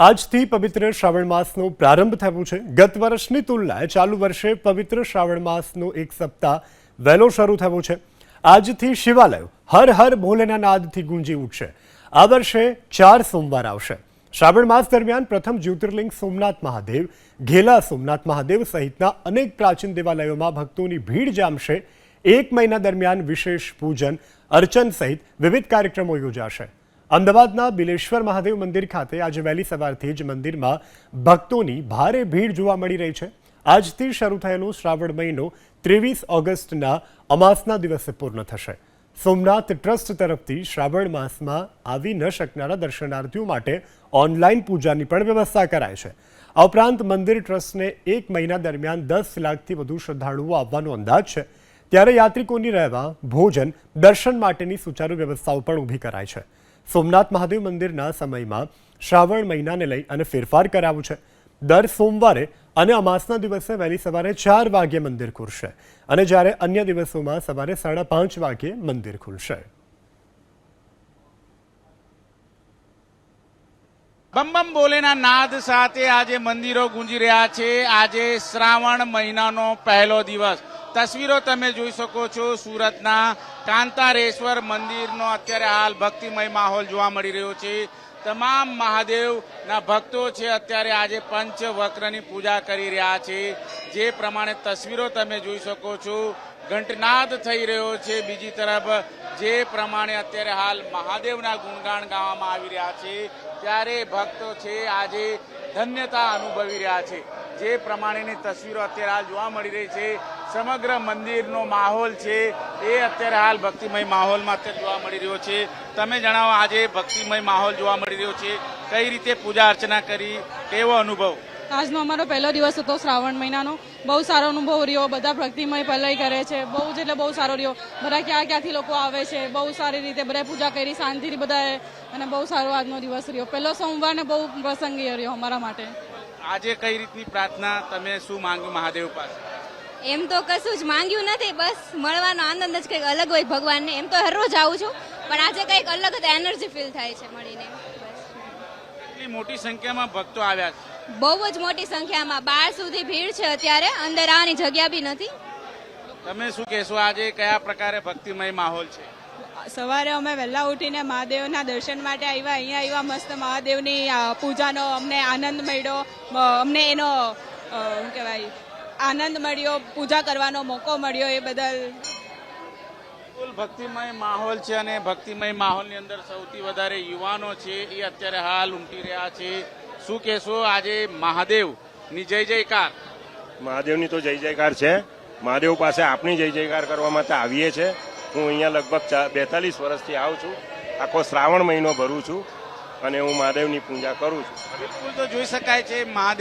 આજથી પવિત્ર શ્રાવણ માસનો પ્રારંભ થયો છે. ગત વર્ષની તુલનાએ ચાલુ વર્ષે પવિત્ર શ્રાવણ માસનો એક સપ્તાહ વહેલો શરૂ થયો છે. આજથી શિવાલયો હર હર ભોલેના નાદથી ગુંજી ઉઠશે. આ વર્ષે ચાર સોમવાર આવશે. શ્રાવણ માસ દરમિયાન પ્રથમ જ્યોતિર્લિંગ સોમનાથ મહાદેવ, ઘેલા સોમનાથ મહાદેવ સહિતના અનેક પ્રાચીન દેવાલયોમાં ભક્તોની ભીડ જામશે. એક મહિના દરમિયાન વિશેષ પૂજન, અર્ચન સહિત વિવિધ કાર્યક્રમો યોજાશે. અમદાવાદના બિલેશ્વર મહાદેવ મંદિર ખાતે આજે વહેલી સવારથી જ મંદિરમાં ભક્તોની ભારે ભીડ જોવા મળી રહી છે. આજથી શરૂ થયેલો શ્રાવણ મહિનો ત્રેવીસ ઓગસ્ટના અમાસના દિવસે પૂર્ણ થશે. સોમનાથ ટ્રસ્ટ તરફથી શ્રાવણ માસમાં આવી ન શકનારા દર્શનાર્થીઓ માટે ઓનલાઈન પૂજાની પણ વ્યવસ્થા કરાય છે. આ ઉપરાંત મંદિર ટ્રસ્ટને એક મહિના દરમિયાન દસ લાખથી વધુ શ્રદ્ધાળુઓ આવવાનો અંદાજ છે. ત્યારે યાત્રિકોની રહેવા, ભોજન, દર્શન માટેની સુચારુ વ્યવસ્થાઓ પણ ઊભી કરાય છે. સોમનાથ મહાદેવ મંદિરના સમયમાં શ્રાવણ મહિનાને લઈ અને ફેરફાર કરાવ્યો છે. દર સોમવારે અને અમાસના દિવસે વહેલી સવારે ચાર વાગ્યે મંદિર ખુલશે અને જ્યારે અન્ય દિવસોમાં સવારે સાડા પાંચ વાગ્યે મંદિર ખુલશે. બમ બમ બોલેના નાદ સાથે આજે મંદિરો ગુંજી રહ્યા છે. આજે શ્રાવણ મહિનાનો પહેલો દિવસ. તસવીરો તમે જોઈ શકો છો સુરતના કાંતારેશ્વર મંદિરનો અત્યારે હાલ ભક્તિમય માહોલ જોવા મળી રહ્યો છે. તમામ મહાદેવના ભક્તો છે અત્યારે આજે પંચવક્રની પૂજા કરી રહ્યા છે. જે પ્રમાણે તસવીરો તમે જોઈ શકો છો. ઘંટનાદ થઈ રહ્યો છે બીજી તરફ. જે પ્રમાણે અત્યારે હાલ મહાદેવના ગુણગાન ગાવામાં આવી રહ્યા છે. ત્યારે ભક્તો છે આજે ધન્યતા અનુભવી રહ્યા છે. જે પ્રમાણેની તસવીરો અત્યારે હાલ જોવા મળી રહી છે. સમગ્ર મંદિરનો માહોલ છે એ અત્યારે હાલ ભક્તિમય માહોલમાં અત્યારે જોવા મળી રહ્યો છે. તમે જણાવો આજે ભક્તિમય માહોલ જોવા મળી રહ્યો છે. કઈ રીતે પૂજા અર્ચના કરી કેવો અનુભવ? આજનો અમારો પહેલો દિવસ હતો શ્રાવણ મહિનાનો. બહુ સારો અનુભવ રહ્યો બધા ભક્તિમય પલય કરે છે. બહુ જ એટલે બહુ સારો રહ્યો. બધા ક્યાં ક્યાંથી લોકો આવે છે બહુ સારી રીતે બધા પૂજા કરી શાંતિથી બધાએ અને બહુ સારો આજનો દિવસ રહ્યો. પહેલો સોમવાર ને બહુ પ્રસંગી રહ્યો અમારા માટે. આજે કઈ રીતની પ્રાર્થના તમે શું માંગ્યું મહાદેવ પાસે? એમ તો કશું જ માંગ્યું નથી બસ મળવાનો આનંદ જ કંઈક અલગ હોય ભગવાનને. એમ તો હરરોજ આવું છું પણ આજે કંઈક અલગ જ એનર્જી ફીલ થાય છે મળીને. બસ. એટલી મોટી સંખ્યામાં ભક્તો આવ્યા છે? બહુ જ મોટી સંખ્યામાં. બાર સુધી ભીડ છે અત્યારે અંદર આવવાની જગ્યા બી નથી. તમે શું કહેશો આજે કયા પ્રકારે ભક્તિમય માહોલ છે? સવારે અમે વહેલા ઉઠીને મહાદેવના દર્શન માટે આવ્યા અહીંયા આવ્યા મસ્ત મહાદેવની પૂજાનો અમને આનંદ મળ્યો અમને એનો શું કહેવાય આનંદ મળ્યો પૂજા કરવાનો મોકો મળ્યો એ બદલ. બિલકુલ ભક્તિમય માહોલ છે અને ભક્તિમય માહોલની અંદર સૌથી વધારે યુવાનો છે એ અત્યારે હાલ ઉમટી રહ્યા છે. શું કહેશો? આજે મહાદેવની જય જયકાર. મહાદેવની તો જય જયકાર છે. મહાદેવ પાસે આપણી જય જયકાર કરવા માટે આવીએ છે. હું અહીંયા લગભગ બેતાલીસ વર્ષથી આવું છું. આખો શ્રાવણ મહિનો ભરું છું અને હું મહાદેવની પૂજા કરું છું. બિલકુલ તો જોઈ શકાય છે મહાદેવ